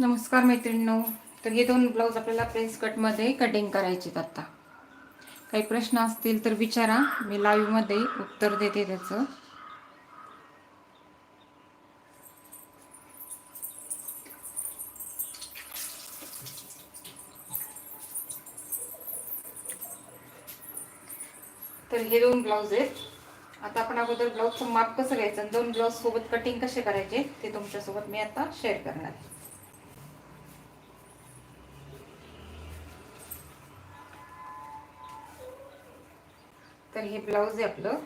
नमस्कार मैत्रिणींनो. तर हे दोन ब्लाऊज आपल्याला प्रेस कटमध्ये कटिंग करायचे आहेत आता. काही प्रश्न असतील तर विचारा. मी लाईव्हमध्ये उत्तर देते त्याचं. तर हे दोन ब्लाऊज आहेत. आता आपण अगोदर ब्लाऊजचं माप कसं घ्यायचं? आणि दोन ब्लाऊज सोबत कटिंग कसे करायचे? ते तुमच्यासोबत मी आता शेअर करणार आहे. तर हे ब्लाऊज आहे आपलं.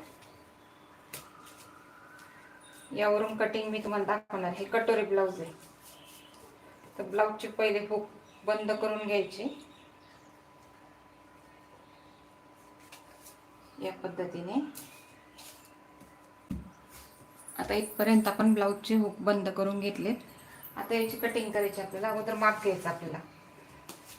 यावरून कटिंग मी तुम्हाला दाखवणार. हे कटोरी ब्लाऊज आहे. तर ब्लाऊजचे पहिले हुक बंद करून घ्यायची. या पद्धतीने. आता इथपर्यंत आपण ब्लाऊजचे हुक बंद करून घेतलेत. आता याची कटिंग करायची आपल्याला. अगोदर माप घ्यायचं आपल्याला.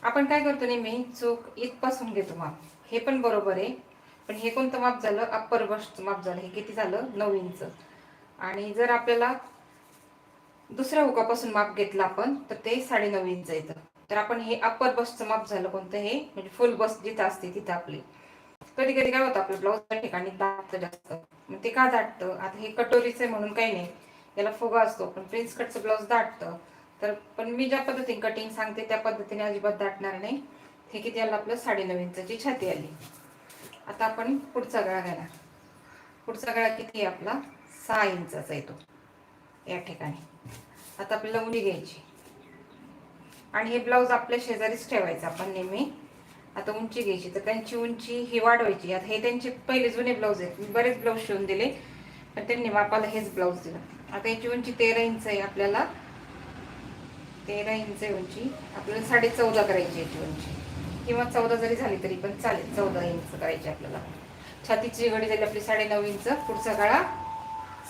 आपण काय करतो नेहमी? चूक इथपासून घेतो माप. हे पण बरोबर आहे. पण हे कोणतं माप झालं? अप्पर बस्टचं माप झालं. हे किती झालं? नऊ इंच. आणि जर आपल्याला दुसऱ्या हुकापासून माप घेतलं आपण तर ते साडेनऊ इंच येतं. तर आपण हे अप्पर बसचं माप झालं कोणतं हे? म्हणजे फुल बस जिथं असते तिथं आपली. कधी कधी काय होतं आपलं ब्लाऊज त्या ठिकाणी दाटतं जास्त. मग ते का दाटतं? आता हे कटोरीचं आहे म्हणून काही नाही. याला फुगा असतो पण प्रिन्स कटचं ब्लाऊज दाटतं. तर पण मी ज्या पद्धतीने कटिंग सांगते त्या पद्धतीने अजिबात दाटणार नाही. हे किती आलं आपलं? साडेनऊ इंचाची छाती आली. आता आपण पुढचा गळा घेणार. पुढचा गळा किती आहे आपला? सहा इंचाचा येतो. या ठिकाणी. आता आपल्याला उंडी घ्यायची. आणि हे ब्लाऊज आपल्या शेजारीच ठेवायचं. आपण नेहमी आता उंची घ्यायची. तर त्यांची उंची ही वाढवायची. आता हे त्यांचे पहिले जुने ब्लाऊज आहेत. मी बरेच ब्लाऊज शिवून दिले पण त्यांनी मापाला हेच ब्लाऊज दिलं. आता याची उंची तेरा इंच आहे आपल्याला. तेरा इंच आहे उंची. आपल्याला साडे चौदा करायची याची उंची. किंवा चौदा जरी झाली तरी पण चालेल. चौदा इंच करायची आपल्याला. छातीची गडी झाली आपली साडे नऊ इंच पुढचा गळा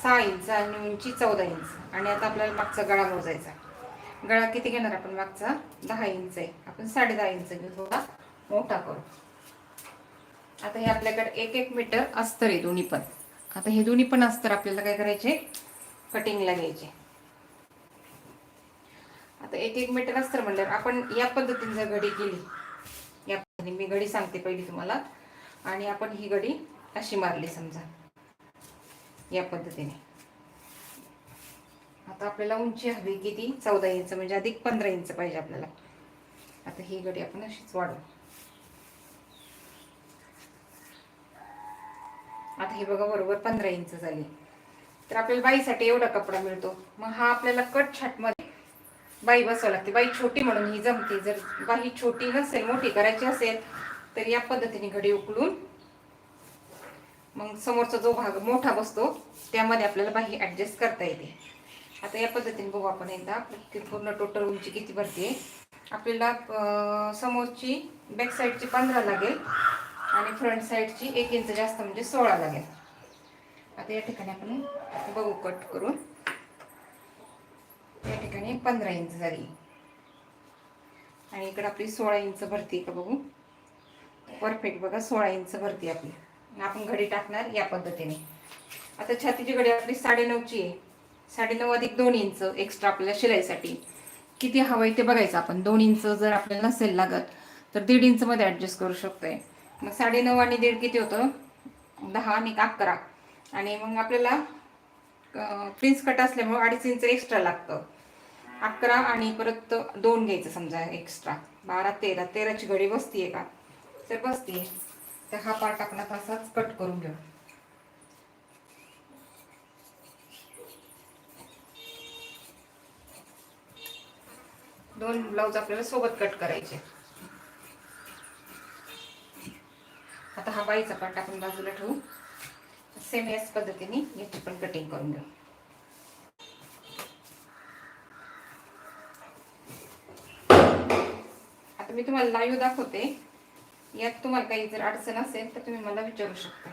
सहा इंच आणि उंची चौदा इंच आणि आता आपल्याला मागचा गळा मोजायचा. गळा किती घेणार आपण? मागचा दहा इंच आहे. आपण साडे दहा इंच घेऊ थोडा मोठा करू. आता हे आपल्याकडे एक एक मीटर अस्तर आहे दोन्ही पण. आता हे दोन्ही पण अस्तर आपल्याला काय करायचे? कटिंगला घ्यायचे. आता एक एक मीटर अस्तर म्हणल्यावर आपण या पद्धतीने जर घडी केली आणि मी घडी सांगते पहिली तुम्हाला. आणि आपण ही घडी अशी मारली समजा. या पद्धतीने. आता आपल्याला उंची हवी किती? चौदा इंच म्हणजे अधिक पंधरा इंच पाहिजे आपल्याला. आता ही घडी आपण अशीच वाढवू. आता हे बघा बरोबर पंधरा इंच झाली. तर आपल्याला बाईसाठी एवढा कपडा मिळतो. मग हा आपल्याला कट छाट बाई बसावं लागते. बाई छोटी म्हणून ही जमते. जर बाई छोटी नसेल मोठी करायची असेल तर या पद्धतीने घडी उकळून मग समोरचा जो भाग मोठा बसतो त्यामध्ये आपल्याला बाही ॲडजस्ट करता येते. आता या पद्धतीने बघू आपण एकदा. पूर्ण टोटल उंची किती भरते? आपल्याला समोरची बॅक साईडची पंधरा लागेल आणि फ्रंट साईडची एक इंच जास्त म्हणजे सोळा लागेल. आता या ठिकाणी आपण बघू कट करून. या ठिकाणी पंधरा इंच झाली. आणि इकडं आपली सोळा इंच भरती का बघू? परफेक्ट बघा सोळा इंच भरती आपली. आपण घडी टाकणार या पद्धतीने. आता छातीची घडी आपली साडेनऊची आहे. साडेनऊ अधिक दोन इंच एक्स्ट्रा आपल्याला शिलाईसाठी. किती हवं आहे ते बघायचं आपण. दोन इंच जर आपल्याला नसेल लागत तर दीड इंचमध्ये ॲडजस्ट करू शकतोय. मग साडेनऊ आणि दीड किती होतं? दहा आणि अकरा. आणि मग आपल्याला प्रिन्स कट असल्यामुळे अडीच इंच एक्स्ट्रा लागतं. अकरा आणि परत दोन घ्यायचं समजा एक्स्ट्रा बारा तेरा. तेराची घडी बसतीये का? तर बसतीये. तर हा पार्ट आपण आता असाच कट करून घेऊ. दोन ब्लाऊज आपल्याला सोबत कट करायचे. आता हा बाईचा पार्ट आपण बाजूला ठेवू. सेम याच पद्धतीने याची पण कटिंग करून घेऊ. आता मी तुम्हाला लाईव्ह दाखवते. यात तुम्हाला काही जर अडचण असेल तर तुम्ही मला विचारू शकता.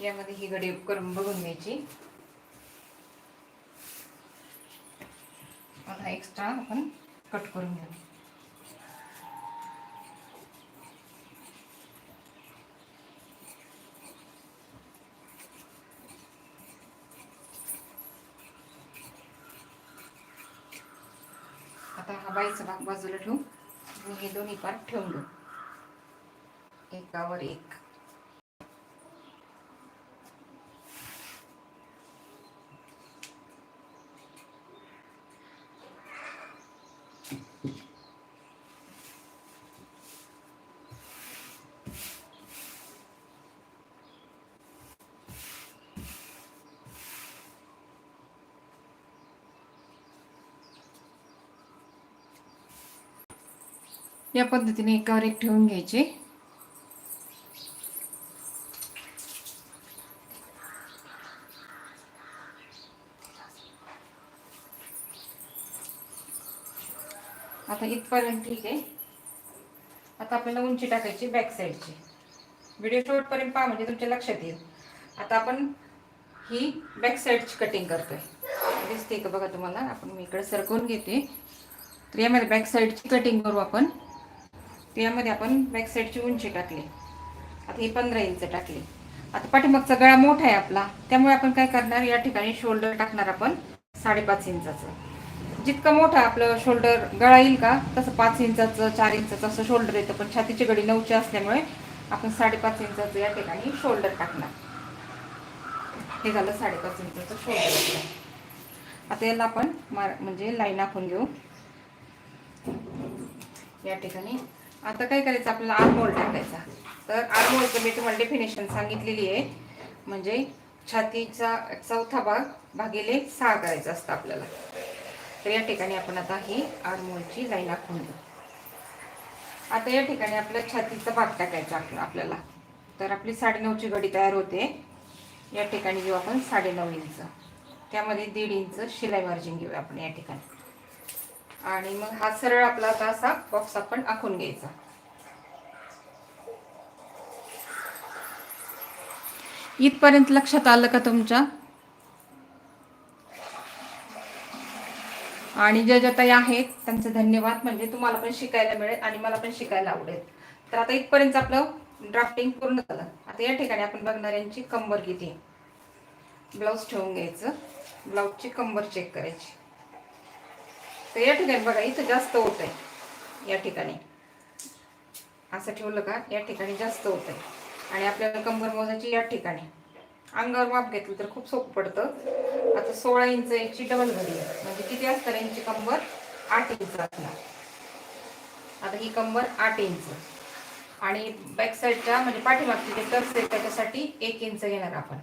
यामध्ये ही घडी करून बघून घ्यायची. आता एक्स्ट्रा आपण कट करून घेऊ. आता हा बाईचा भाग बाजूला ठेवू. हे दोन्ही पार्ट ठेवून देऊ. एकावर एक. या पद्धतीने एकावर एक ठेवून घ्यायचे. आता इथपर्यंत ठीक आहे. आता आपल्याला उंची टाकायची बॅक साईडची व्हिडिओ शॉर्टपर्यंत पहा म्हणजे तुमच्या लक्षात येईल. आता आपण ही बॅक साईडची कटिंग करतोय. दिसते का बघा तुम्हाला? आपण मी इकडे सरकवून घेते. तर यामध्ये बॅक साईडची कटिंग करू आपण. यामध्ये आपण बॅक साईडची उंची टाकली. आता ही पंधरा इंच टाकली. आता पाठीमागचा गळा मोठा आहे आपला. त्यामुळे आपण काय करणार? या ठिकाणी शोल्डर टाकणार आपण साडेपाच इंचाचं. जितकं मोठं आपलं शोल्डर गळा येईल का तसं पाच इंचाचं चार इंचाचं असं शोल्डर येतं. पण छातीची गडी नऊची असल्यामुळे आपण साडेपाच इंचाचं या ठिकाणी शोल्डर टाकणार. हे झालं साडेपाच इंचाचं शोल्डर आता याला आपण मार म्हणजे लाईन आखून घेऊ. या ठिकाणी आता काय करायचं? आपल्याला आरमोल टाकायचा. तर आरमोलचं मी तुम्हाला डेफिनेशन सांगितलेली आहे. म्हणजे छातीचा चौथा भाग भागिले सहा करायचा असतं आपल्याला. तर या ठिकाणी आपण आता ही आरमोलची लाईन आखून घेऊ. आता या ठिकाणी आपल्या छातीचा भाग टाकायचा आपला आपल्याला. तर आपली साडेनऊची घडी तयार होते. या ठिकाणी घेऊ आपण साडेनऊ इंच. त्यामध्ये दीड इंच शिलाई मार्जिन घेऊया आपण या ठिकाणी. आणि मग हा सरळ आपला आता असा बॉक्स आपण आखून घ्यायचा. इथपर्यंत लक्षात आलं का तुमच्या? आणि ज्या ज्या ताई आहेत त्यांचे धन्यवाद. म्हणजे तुम्हाला पण शिकायला मिळेल आणि मला पण शिकायला आवडेल. तर आता इथपर्यंत आपलं ड्राफ्टिंग पूर्ण झालं. आता या ठिकाणी आपण बघणार यांची कंबर किती ब्लाऊज ठेवून घ्यायचं. ब्लाऊजची कंबर चेक करायची. तर या ठिकाणी बघा इथं जास्त होत आहे. या ठिकाणी. असं ठेवलं का? या ठिकाणी जास्त होत आहे. आणि आपल्याला कंबर मोजायची या ठिकाणी. अंगावर माप घेतलं तर खूप सोपं पडतं. आता सोळा इंच याची डबल घडी आहे. म्हणजे किती असतं यांची कंबर? आठ इंच असणार. आता ही कंबर आठ इंच. आणि बॅक साईडच्या म्हणजे पाठीमागची जे टर्स आहे त्याच्यासाठी एक इंच घेणार आपण.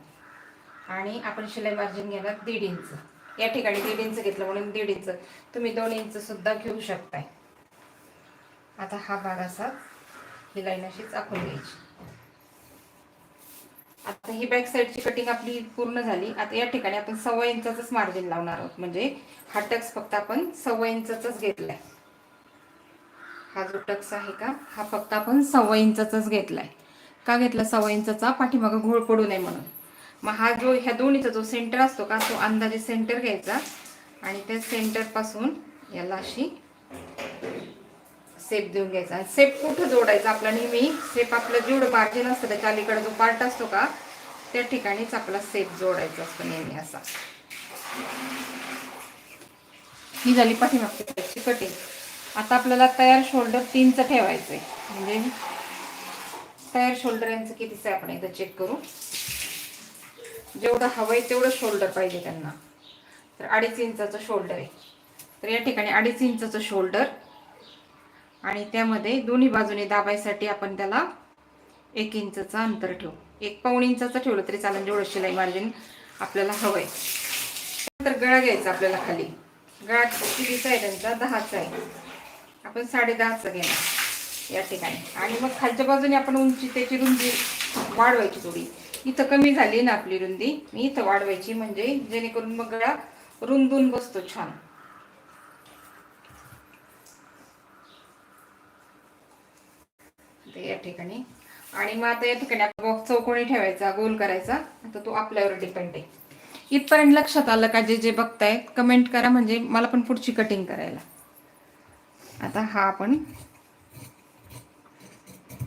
आणि आपण शिलाई मार्जिन घेणार दीड इंच. या ठिकाणी दीड इंच घेतलं म्हणून दीड इंच. तुम्ही दोन इंच सुद्धा घेऊ शकताय. आता हा भाग असा ही लाईन अशीच आखून घ्यायची. आता ही बॅक साईडची कटिंग आपली पूर्ण झाली. आता या ठिकाणी आपण सव्वा इंचाच मार्जिन लावणार आहोत. म्हणजे हा टक्स फक्त आपण सव्वा इंचाच घेतलाय. हा जो टक्स आहे का हा फक्त आपण सव्वा इंचाचाच घेतलाय. का घेतला? सव्वा इंचाचा पाठीमागं घोळ पडू नये म्हणून. मग हा जो ह्या दोन्हीचा जो सेंटर असतो का तो अंदाजे सेंटर घ्यायचा. आणि त्या सेंटरपासून याला अशी सेप देऊन घ्यायचा. सेप कुठं जोडायचा? आपला नेहमी सेप आपलं जेवढं मार्जिन असतं त्याच्या अलीकडे जो पार्ट असतो का त्या ठिकाणीच आपला सेप जोडायचा असतो नेहमी असा. ही झाली पाठीमागची कटिंग आता आपल्याला तयार शोल्डर तीनचं ठेवायचं आहे म्हणजे तयार शोल्डर यांचं कितीचं आहे? आपण एकदा चेक करू. जेवढं हवंय तेवढं शोल्डर पाहिजे त्यांना. तर अडीच इंचाचं शोल्डर आहे. तर या ठिकाणी अडीच इंचाचं शोल्डर आणि त्यामध्ये दोन्ही बाजूने दाबायसाठी आपण त्याला एक इंचचं अंतर ठेवू. एक पाऊण इंचाचं ठेवलं तरी चालेल जेवढं शिलाई मार्जिन आपल्याला हवंय. तर गळा घ्यायचा आपल्याला खाली. गळा कितीचा आहे त्यांचा? दहाचा आहे. आपण साडे दहाचा घेणार. या ठिकाणी. आणि मग खालच्या बाजूने आपण उंची त्याची रुंदी वाढवायची थोडी. इथं कमी झाली ना आपली रुंदी. मी इथं वाढवायची म्हणजे जेणेकरून मग गळा रुंदून बसतो छान. या ठिकाणी. आणि मग आता या ठिकाणी बॉक्स चौकोनी ठेवायचा गोल करायचा. आता तो आपल्यावर डिपेंड आहे. इथपर्यंत लक्षात आलं का जे जे बघतायत कमेंट करा म्हणजे मला पण पुढची कटिंग करायला. आता हा आपण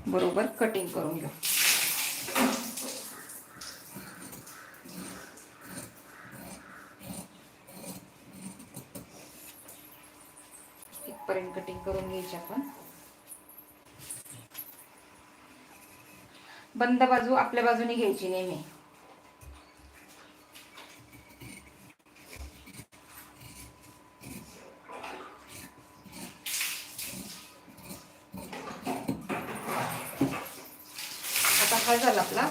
बरोबर कटिंग करून घेऊ. पर्यंत कटिंग करून घ्यायची आपण. बंद बाजू आपल्या बाजूने घ्यायची नेहमी. आता हा झाला आपला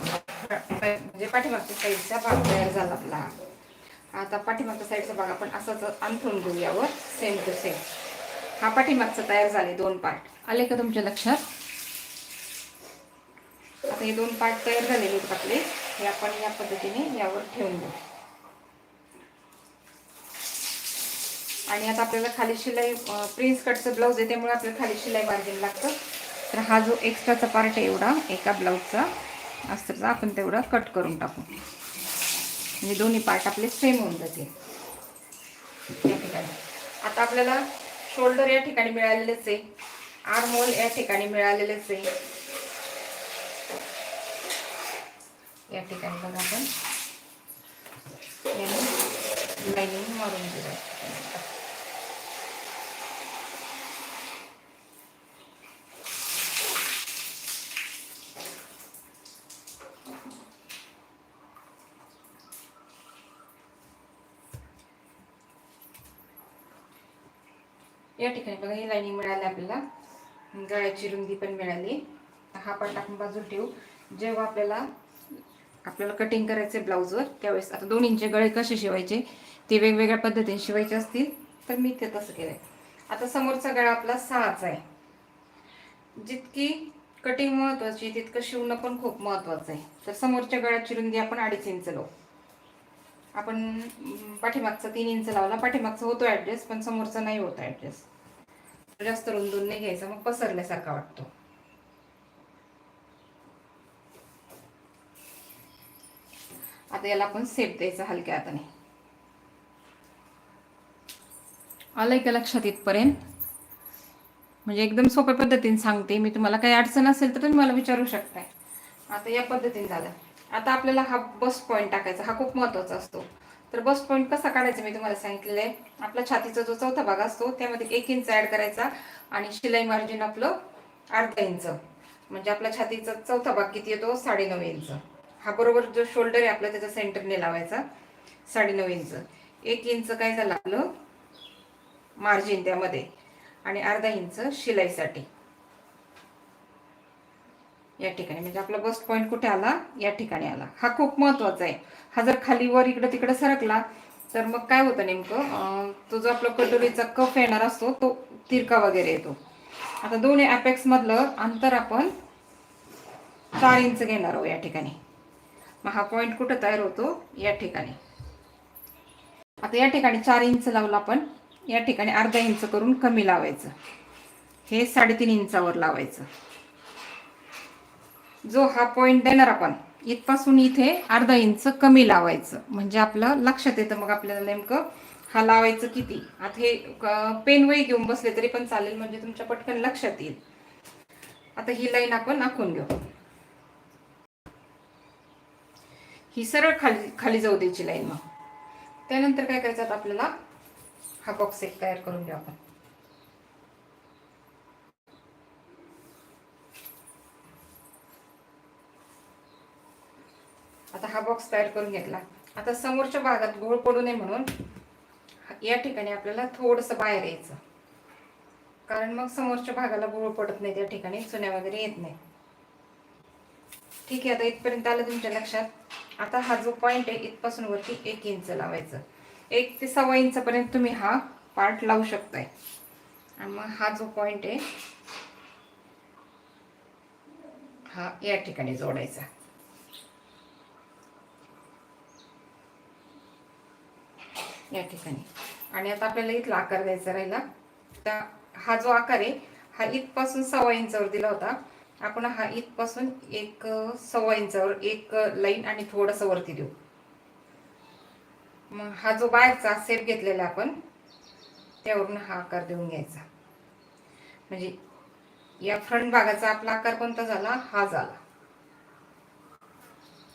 म्हणजे पाठीमागच्या साईडचा भाग तयार झाला आपला. आता पाठीमागच्या साईडचा भाग आपण असाच अंथरून घेऊ यावर सेम टू सेम हा पाठीमागचा तयार झाले दोन पार्ट. आले का तुमच्या लक्षात? आता हे दोन पार्ट तयार झालेले आहेत आपले. हे आपण या पद्धतीने यावर ठेवून देऊ. आणि आता आपल्याला खाली शिलाई प्रिन्स कटचं ब्लाऊज आहे त्यामुळे आपल्याला खाली शिलाई मार्जिन लागतं. तर हा जो एक्स्ट्राचा पार्ट आहे एवढा एका ब्लाऊजचा अस्तरचा आपण तेवढा कट करून टाकू. म्हणजे दोन्ही पार्ट आपले सेम होऊन जातील. या ठिकाणी. आता आपल्याला शोल्डर या ठिकाणी मिळालेलेच आहे. आर्म होल या ठिकाणी मिळालेलेच आहे. या ठिकाणी बघा आपण. लाईनिंग मारून दिलं या ठिकाणी बघा ही लाईनिंग मिळाली आपल्याला. गळ्याची रुंदी पण मिळाली. हा पण टाकून बाजूला ठेवू. जेव्हा आपल्याला आपल्याला कटिंग करायचे ब्लाऊजवर त्यावेळेस आता दोन्हींचे गळे कसे शिवायचे ते वेगवेगळ्या पद्धतीने शिवायचे असतील तर मी ते तसं केलंय. आता समोरचा गळा आपला सहाचा आहे. जितकी कटिंग महत्वाची तितकं शिवणं पण खूप महत्वाचं आहे. तर समोरच्या गळ्याची रुंदी आपण अडीच इंच लावू. आपण पाठीमागचा तीन इंच लावला पाठीमागचा होतो ॲडजस्ट पण समोरचा नाही होतो ॲडजस्ट जास्त रुंदून नाही घ्यायचा मग पसरल्यासारखा वाटतो. आता याला आपण सेप द्यायचा हलक्या हाताने. आलंय का लक्षात इथपर्यंत? म्हणजे एकदम सोप्या पद्धतीने सांगते मी तुम्हाला काही अडचण असेल तर तुम्ही मला विचारू शकताय. आता या पद्धतीने झालं आता आपल्याला हा बस पॉईंट टाकायचा हा खूप महत्त्वाचा असतो. तर बस पॉईंट कसा काढायचा मी तुम्हाला सांगितलेलं आहे. आपला छातीचा जो चौथा भाग असतो त्यामध्ये एक इंच ऍड करायचा आणि शिलाई मार्जिन आपलं अर्धा इंच म्हणजे आपला छातीचा चौथा भाग किती येतो? साडेनऊ इंच हा बरोबर जो शोल्डर आहे आपला त्याचा सेंटरने लावायचा. साडेनऊ इंच एक इंच काय झालं आपलं? मार्जिन त्यामध्ये. आणि अर्धा इंच शिलाईसाठी. या ठिकाणी. म्हणजे आपला बस्ट पॉईंट कुठे आला? या ठिकाणी आला. हा खूप महत्त्वाचा आहे. हा जर खाली वर इकडं तिकडं सरकला तर मग काय होतं नेमकं? तो जो आपला कटोरीचा कफ येणार असतो तो तिरका वगैरे येतो. आता दोन्ही अपेक्स मधलं अंतर आपण चार इंच घेणार आहोत या ठिकाणी. मग हा पॉईंट कुठं तयार होतो? या ठिकाणी. आता या ठिकाणी चार इंच लावला आपण या ठिकाणी अर्धा इंच करून कमी लावायचं. हे साडेतीन इंचावर लावायचं. जो हा पॉइंट देणार आपण इथपासून इथे अर्धा इंच कमी लावायचं. म्हणजे आपलं लक्षात येतं मग आपल्याला नेमकं हा लावायचं किती. आता हे पेन वही घेऊन बसले तरी पण चालेल म्हणजे तुमच्या पटकन लक्षात येईल. आता ही लाईन आपण आखून घेऊ. ही सरळ खाली खाली जाऊ द्यायची लाईन मग. त्यानंतर काय करायचं आता आपल्याला हा बॉक्स एक तयार करून घेऊ आपण. हा बॉक्स तयार करून घेतला. आता समोरच्या भागात घोळ पडू नये म्हणून या ठिकाणी आपल्याला थोडस बाहेर यायचं. कारण मग समोरच्या भागाला गोळ पडत नाही त्या ठिकाणी चुन्या वगैरे येत नाही ठीक आहे आता इथपर्यंत आलं तुमच्या लक्षात. आता हा जो पॉइंट आहे इथपासून वरती एक इंच लावायचं. एक ते सव्वा इंच पर्यंत तुम्ही हा पार्ट लावू शकताय. आणि मग हा जो पॉइंट आहे हा या ठिकाणी जोडायचा. या ठिकाणी. आणि आता आपल्याला इथला आकार द्यायचा राहिला. तर हा जो आकार आहे हा इथपासून सव्वा इंचावर दिला होता. आपण हा इथपासून एक सव्वा इंचावर एक लाईन आणि थोडंसं वरती देऊ. मग हा जो बाहेरचा सेप घेतलेला आपण त्यावरून हा आकार देऊन घ्यायचा. म्हणजे या फ्रंट भागाचा आपला आकार कोणता झाला? हा झाला.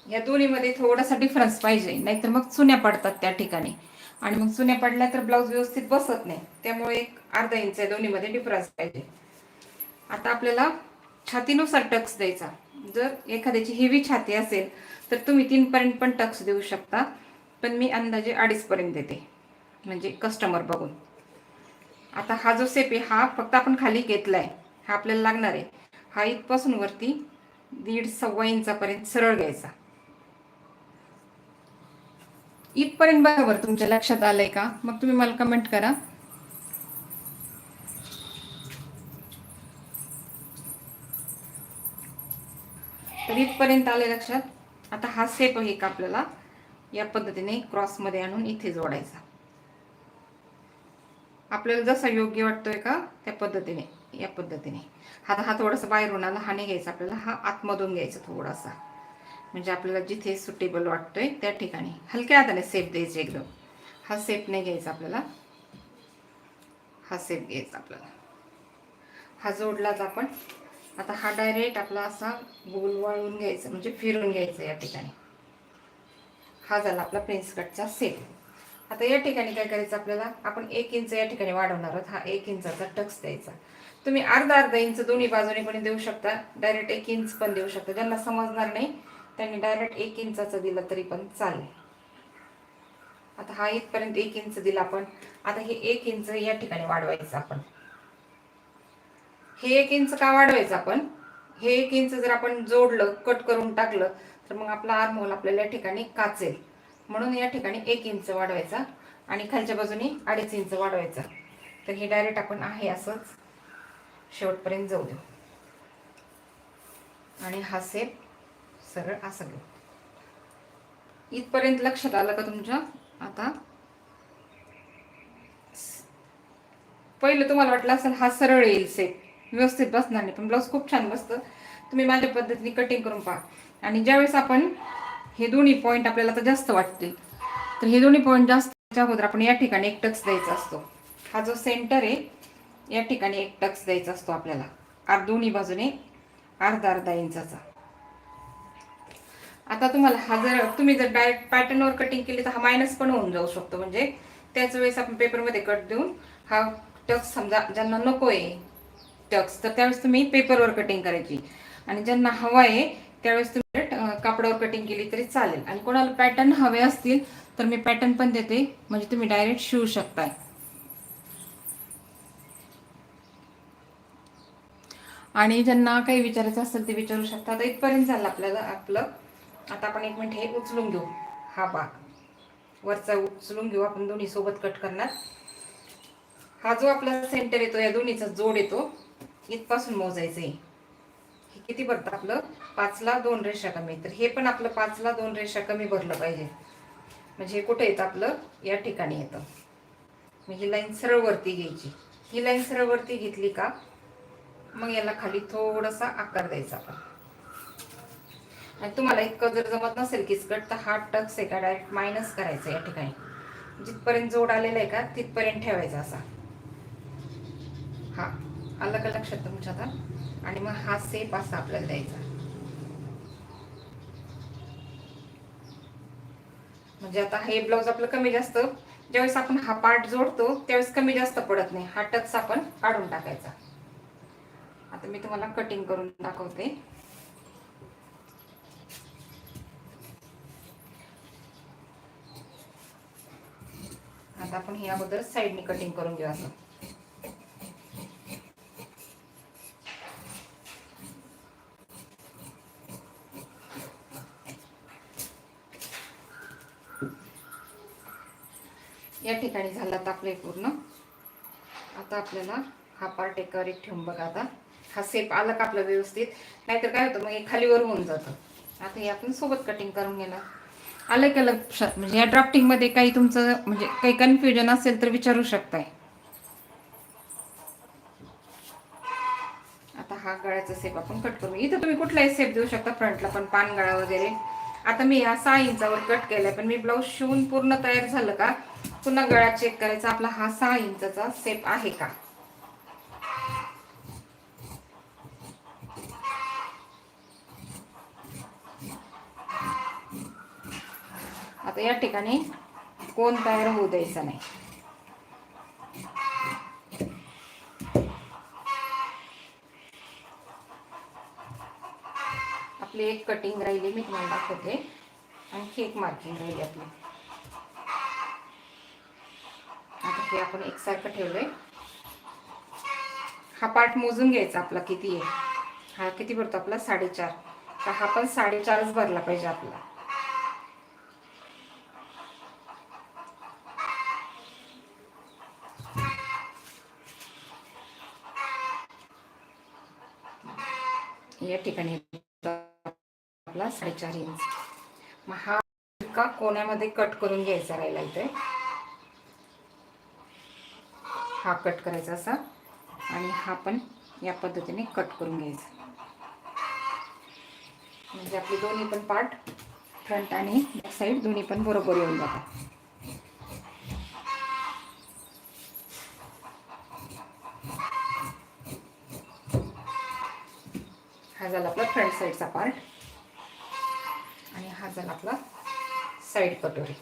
या दोन्हीमध्ये थोडासा डिफरन्स पाहिजे नाहीतर मग चुन्या पडतात त्या ठिकाणी. आणि मग चुन्या पडल्या तर ब्लाऊज व्यवस्थित बसत नाही. त्यामुळे एक अर्धा इंच आहे दोन्हीमध्ये डिफरन्स पाहिजे. आता आपल्याला छातीनुसार टक्स द्यायचा. जर एखाद्याची हेवी छाती असेल तर तुम्ही तीनपर्यंत पण टक्स देऊ शकता. पण मी अंदाजे अडीचपर्यंत देते. म्हणजे कस्टमर बघून. आता हा जो सेप आहे हा फक्त आपण खाली घेतला आहे हा आपल्याला लागणार आहे. हा इथपासून वरती दीड सव्वा इंचापर्यंत सरळ घ्यायचा. इथपर्यंत बरोबर तुमच्या लक्षात आलंय का? मग तुम्ही मला कमेंट करा. तर इथपर्यंत आले लक्षात. आता हा सेप आहे का आपल्याला? या पद्धतीने क्रॉसमध्ये आणून इथे जोडायचा. आपल्याला जसा योग्य वाटतोय का? त्या पद्धतीने या पद्धतीने. आता हा थोडासा बाहेरून आला हा नाही घ्यायचा आपल्याला हा आतमधून घ्यायचा थोडासा. म्हणजे आपल्याला जिथे सुटेबल वाटतोय त्या ठिकाणी. हलक्या हाताने सेप द्यायचे एकदम. हा सेप नाही घ्यायचा आपल्याला. हा सेप घ्यायचा आपल्याला. हा जोडलाच आपण. आता हा डायरेक्ट आपला असा गोल वळून घ्यायचा म्हणजे फिरून घ्यायचा या ठिकाणी. हा झाला आपला प्रिन्स कटचा सेप आता या ठिकाणी काय करायचं आपल्याला? आपण एक इंच या ठिकाणी वाढवणार आहोत. हा एक इंचाचा टक्स द्यायचा. तुम्ही अर्धा अर्धा इंच दोन्ही बाजूने पण देऊ शकता. डायरेक्ट एक इंच पण देऊ शकता. ज्यांना समजणार नाही त्यांनी डायरेक्ट एक इंचाचं दिलं तरी पण चालेल. आता हा इथपर्यंत एक इंच दिला आपण आता हे एक इंच या ठिकाणी वाढवायचं आपण. हे एक इंच का वाढवायचं आपण? हे एक इंच जर आपण जोडलं कट करून टाकलं तर मग आपला आरमोल आपल्याला या ठिकाणी काचेल. म्हणून या ठिकाणी एक इंच वाढवायचा आणि खालच्या बाजूने अडीच इंच वाढवायचा. तर हे डायरेक्ट आपण आहे असंच शेवटपर्यंत जाऊ देऊ. आणि हा सेप सरळ असं इथपर्यंत लक्षात आलं का तुमच्या? आता? पहिलं तुम्हाला वाटलं असेल हा सरळ येईल सेट व्यवस्थित बसणार नाही पण ब्लाऊज खूप छान बसतं. तुम्ही माझ्या पद्धतीने कटिंग करून पहा. आणि ज्यावेळेस आपण हे दोन्ही पॉईंट आपल्याला आता जास्त वाटतील तर हे दोन्ही पॉईंट जास्त अगोदर आपण या ठिकाणी एक टक्स द्यायचा असतो. हा जो सेंटर आहे या ठिकाणी एक टक्स द्यायचा असतो आपल्याला. आर दोन्ही बाजूने अर्धा अर्धा इंचाचा. आता तुम्हाला हा जर तुम्ही जर डायरेक्ट पॅटर्नवर कटिंग केली तर हा मायनस पण होऊन जाऊ शकतो. म्हणजे त्याच वेळेस आपण पेपरमध्ये कट देऊन हा टक्स समजा ज्यांना नको आहे टक्स तर त्यावेळेस तुम्ही पेपरवर कटिंग करायची. आणि ज्यांना हवा आहे त्यावेळेस तुम्ही कापडावर कटिंग केली तरी चालेल. आणि कोणाला पॅटर्न हवे असतील तर मी पॅटर्न पण देते. म्हणजे तुम्ही डायरेक्ट शिवू शकताय आणि ज्यांना काही विचारायचं असेल ते विचारू शकता. आता इथपर्यंत झालं आपल्याला आपलं आता आपण एक मिनिट हे उचलून घेऊ. हा भाग वरचा उचलून घेऊ. आपण दोन्ही सोबत कट करणार. हा जो आपला सेंटर येतो या दोन्हीचा जोड येतो इथपासून मोजायचं आहे हे किती भरतं आपलं? पाचला दोन रेषा कमी. तर हे पण आपलं पाचला दोन रेषा कमी भरलं पाहिजे. म्हणजे हे कुठं येतं आपलं? या ठिकाणी येतं. मग ही लाईन सरळ वरती घ्यायची. ही लाईन सरळ वरती घेतली का? मग याला खाली थोडासा आकार द्यायचा आपण. आणि तुम्हाला इतकं जर जमत नसेल किचकट तर हा टक्स आहे का डायरेक्ट मायनस करायचा या ठिकाणी. जिथपर्यंत जोड आलेला आहे का तिथपर्यंत ठेवायचा असा. हा आलं का लक्षात तुमच्या आता? आणि मग हा सेप असा आपल्याला द्यायचा. म्हणजे आता हे ब्लाऊज आपलं कमी जास्त. ज्यावेळेस आपण हा पार्ट जोडतो त्यावेळेस कमी जास्त पडत नाही. हा टक्स आपण काढून टाकायचा. आता मी तुम्हाला कटिंग करून दाखवते. आता आपण हे अगोदर साईडने कटिंग करून घेऊ असं. या ठिकाणी झाला आता आपलं पूर्ण. आता आपल्याला हा पार्ट एकावर एक ठेवून बघा आता. हा सेप आला का आपला व्यवस्थित? नाहीतर काय होतं मग हे खालीवर होऊन जातं. आता हे आपण सोबत कटिंग करून घेणार. आलं का लक्षात म्हणजे या ड्राफ्टिंगमध्ये काही तुमचं म्हणजे काही कन्फ्युजन असेल तर विचारू शकताय. आता हा गळ्याचा सेप आपण कट करू. इथं तुम्ही कुठलाही सेप देऊ शकता फ्रंटला पण पान गळा वगैरे. आता मी ह्या सहा इंचावर कट केलाय पण मी ब्लाऊज शिवून पूर्ण तयार झालं का? पुन्हा गळा चेक करायचा. आपला हा सहा इंचाचा सेप आहे का? आता या ठिकाणी कोण तयार होऊ द्यायचा नाही. आपली एक कटिंग राहिली मी तुम्हाला दाखवते. आणखी एक मार्किंग राहिली आपली. आता हे आपण एकसारखं ठेवलंय. हा पार्ट मोजून घ्यायचा आपला किती आहे. हा किती भरतो आपला? साडेचार. तर हा पण साडेचारच भरला पाहिजे आपला. या ठिकाणी आपला साडेचार इंच. मग हा का कोण्यामध्ये कट करून घ्यायचा राहिला इथे. हा कट करायचा असा आणि हा पण या पद्धतीने कट करून घ्यायचा. म्हणजे आपले दोन्ही पण पार्ट फ्रंट आणि बॅक साईड दोन्ही पण बरोबर येऊन जातात हा झाला आपला फ्रंट साईडचा पार्ट आणि हा झाला आपला साईड कटोरी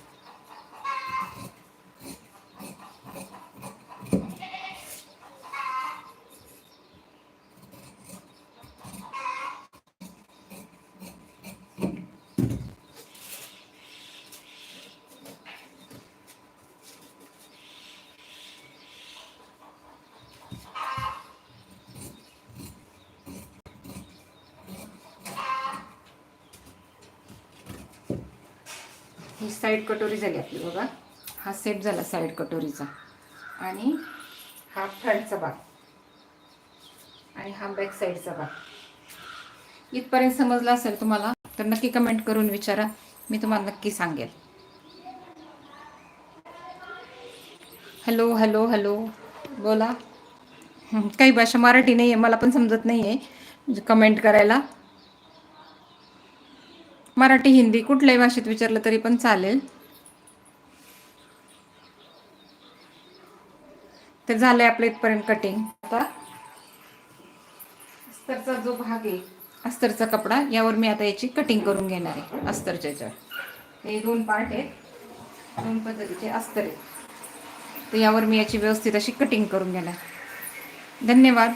ही साईड कटोरी झाली आपली बघा. हा सेट झाला साईड कटोरीचा. आणि हा फ्रंटचा भाग. आणि हा बॅक साईडचा भाग. इथपर्यंत समजला असेल तुम्हाला तर नक्की कमेंट करून विचारा. मी तुम्हाला नक्की सांगेल. Hello hello hello. बोला. काही भाषा मराठी नाही आहे मला पण समजत नाही आहे कमेंट करायला. मराठी हिंदी कुठल्याही भाषेत विचारलं तरी पण चालेल. तर झालंय आपलं इथपर्यंत कटिंग आता अस्तरचा जो भाग आहे अस्तरचा कपडा यावर मी आता याची कटिंग करून घेणार आहे अस्तरच्या याच्यावर. हे दोन पार्ट आहेत दोन पद्धतीचे अस्तर. आहेत तर यावर मी याची व्यवस्थित अशी कटिंग करून घेणार. धन्यवाद.